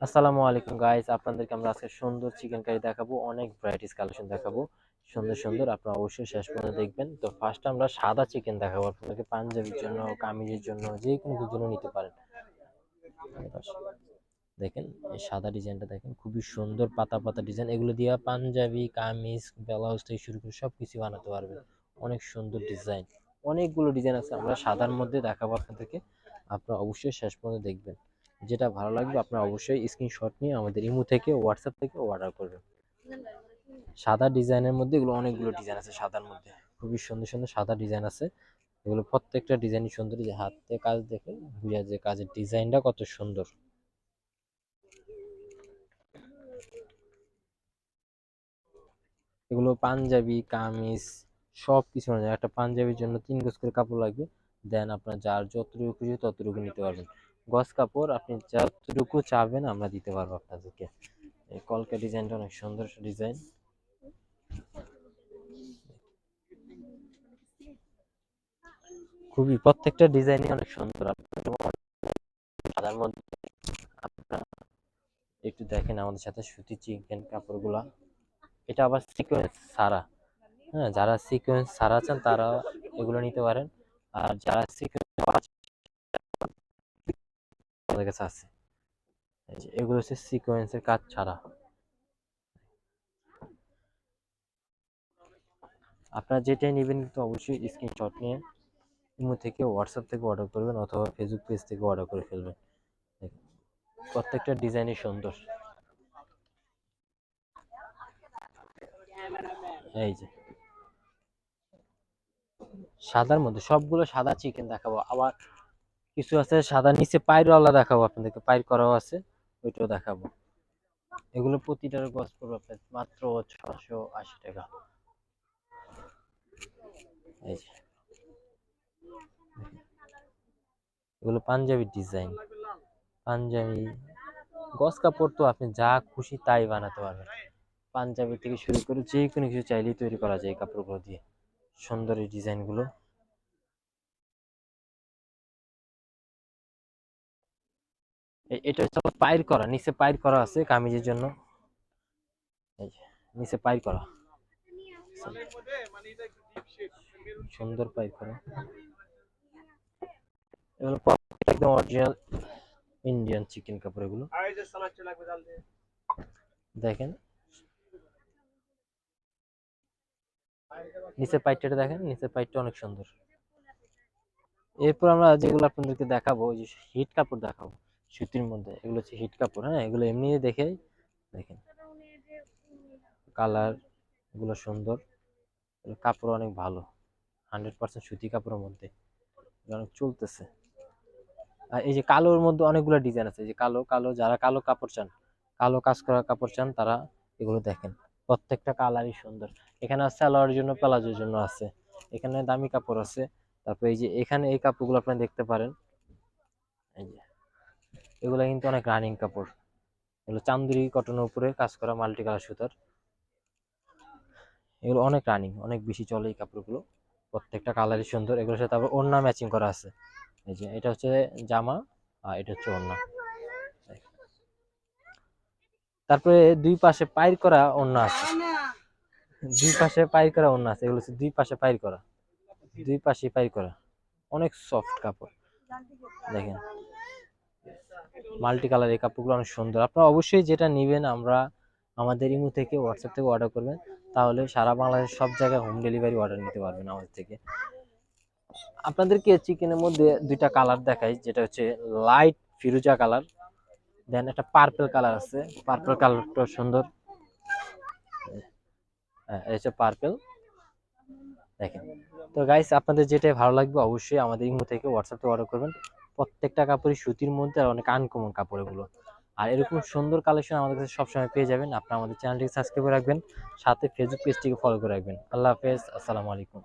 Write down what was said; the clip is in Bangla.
আসসালামু আলাইকুম গাইস আপনাদেরকে আমরা আজকে সুন্দর চিকেন কারি দেখাবো। অনেক ভ্যারাইটিস কালেকশন দেখাবো। সুন্দর সুন্দর। আপনারা অবশ্যই শেষ পর্যন্ত দেখবেন। তো ফার্স্ট আমরা সাদা চিকেন দেখাবো আপনাদেরকে পাঞ্জাবির জন্য, কামিজের জন্য, যে কোনো জন্য নিতে পারেন। দেখেন, এই সাদা ডিজাইনটা দেখেন, খুবই সুন্দর পাতা পাতা ডিজাইন এগুলো দিয়ে পাঞ্জাবি, কামিজ, ব্লাউজ থেকে শুরু করে সব কিছু বানাতে পারবেন। অনেক সুন্দর ডিজাইন অনেকগুলো ডিজাইন আছে আমরা সাদার মধ্যে দেখাবো আপনাদেরকে। আপনারা অবশ্যই শেষ পর্যন্ত দেখবেন। যেটা ভালো লাগবে, আপনারা অবশ্যই স্ক্রিনশট নিয়ে আমাদের ইমো থেকে হোয়াটসঅ্যাপ থেকে অর্ডার করবেন। সাদা ডিজাইনের মধ্যে এগুলো অনেকগুলো ডিজাইন আছে, সাদার মধ্যে। খুবই সুন্দর সুন্দর সাদা ডিজাইন আছে। এগুলো প্রত্যেকটা ডিজাইনই সুন্দর যে হাতে কাজ দেখে বুঝা যে কাজের ডিজাইনটা কত সুন্দর। এগুলো পাঞ্জাবি, কামিজ সব কিছু একটা পাঞ্জাবির জন্য তিন গজ করে কাপড় লাগবে। দেন আপনার যার যতটুকু খুশি ততটুকু নিতে পারবেন। গজ কাপড়, আপনি যতটুকু চাবেন আমরা দিতে পারব আপনাদেরকে। এই কলকা ডিজাইনটা অনেক সুন্দর ডিজাইন। খুবই, প্রত্যেকটা ডিজাইনই অনেক সুন্দর। সাদার মধ্যে একটু দেখেন আমাদের সাথে সুতি চিকেন কাপড়গুলা। এটা আবার সিকোয়েন্স সারা। হ্যাঁ যারা সিকোয়েন্স সারা চান তারা এগুলো নিতে পারেন। আর যারা সিকোয়েন্স আমাদের কাছে আছে। এগুলো হচ্ছে সিকোয়েন্সের কাজ ছাড়া। আপনারা যেটাই নেবেন কিন্তু অবশ্যই স্ক্রিনশট নিয়ে ইমো থেকে হোয়াটসঅ্যাপ থেকে অর্ডার করবেন অথবা ফেসবুক পেজ থেকে অর্ডার করে ফেলবেন। প্রত্যেকটা ডিজাইনই সুন্দর। এই যে। সাদার মধ্যে সবগুলো সাদা চিকেন দেখাবো। আবার কিছু আছে, সাদা নিচে পায়েরওয়ালা দেখাবো আপনাদেরকে পায়ের করাও আছে, ওইটাও দেখাবো। এগুলো প্রতিটার গছ পড়বে আপনার মাত্র ছশো আশি টাকা। এগুলো পাঞ্জাবি ডিজাইন। পাঞ্জাবি গস কাপড় তো আপনি যা খুশি তাই বানাতে পারবেন। পাঞ্জাবি থেকে শুরু করে যে কোনো কিছু চাইলেই তৈরি করা যায় কাপড়গুলো দিয়ে। সুন্দর এই ডিজাইনগুলো। এটা হচ্ছে পায়ের করা, নিচে পায়ের করা আছে কামিজের জন্য। নিচে পায়ের করা। সুন্দর পায়ের করা। এগুলো একদম অরিজিনাল ইন্ডিয়ান চিকেন কাপড় এগুলো। দেখেন। নিচের পাইটটা দেখেন, নিচের পাইটটা অনেক সুন্দর। এরপর আমরা যেগুলো আপনাদেরকে দেখাবো যে হিট কাপড় দেখাবো। সুতির মধ্যে। এগুলো হচ্ছে হিট কাপড় হ্যাঁ? এগুলো এমনি দেখে দেখেন। কালার এগুলো সুন্দর। কাপড় অনেক ভালো। হান্ড্রেড পার্সেন্ট সুতি কাপড়ের মধ্যে। অনেক চলতেছে। আর এই যে কালোর মধ্যে অনেকগুলো ডিজাইন আছে। যে কালো কালো, যারা কালো কাপড় চান, কালো কাজ করা কাপড় চান, তারা এগুলো দেখেন। প্রত্যেকটা কালারই সুন্দর। এখানে আছে সালোয়ারের জন্য, প্লাজোর জন্য আছে। এখানে দামি কাপড় আছে। তারপর এই যে এখানে এই কাপড়গুলো আপনি দেখতে পারেন। এই যে এগুলো কিন্তু অনেক রানিং কাপড়। এগুলো চান্দুরি কটনের উপরে কাজ করা মাল্টি কালার সুতার। এগুলো অনেক রানিং অনেক বেশি চলে এই কাপড়গুলো। প্রত্যেকটা কালারই সুন্দর, এগুলোর সাথে আবার ওড়না ম্যাচিং করা আছে। এই যে, এটা হচ্ছে জামা, আর এটা হচ্ছে ওড়না। তারপরে দুই পাশে পাইর করা ওড়না আছে। দুই পাশে পাইর করা ওড়না আছে, এগুলো হচ্ছে দুই পাশে পাইর করা। দুই পাশে পাইর করা। অনেক সফট কাপড়। দেখেন। মাল্টি কালার এই কাপড়গুলো অনেক সুন্দর। আপনারা অবশ্যই যেটা নেবেন আমরা আমাদের ইমো থেকে হোয়াটসঅ্যাপ থেকে অর্ডার করবেন। তাহলে সারা বাংলাদেশ সব জায়গায় হোম ডেলিভারি অর্ডার নিতে পারবেন আমাদের থেকে। আপনাদেরকে চিকেনের মধ্যে দুইটা কালার দেখাই, যেটা হচ্ছে লাইট ফিরোজা কালার দেন একটা পার্পল কালার আছে। পার্পল কালারটা সুন্দর। হ্যাঁ হচ্ছে পার্পল দেখেন। তো গাইস আপনাদের যেটাই ভালো লাগবে অবশ্যই আমাদের ইমো থেকে হোয়াটসঅ্যাপে অর্ডার করবেন। প্রত্যেকটা কাপড়ই সুতির মধ্যে আর অনেক আনকমন কাপড় এগুলো আর এরকম সুন্দর কালেকশন আমাদের কাছে সবসময় পেয়ে যাবেন। আপনার আমাদের চ্যানেলটিকে সাবস্ক্রাইব করে রাখবেন, সাথে ফেসবুক পেজটিকে ফলো করে রাখবেন। আল্লাহ হাফেজ, আসসালামু আলাইকুম।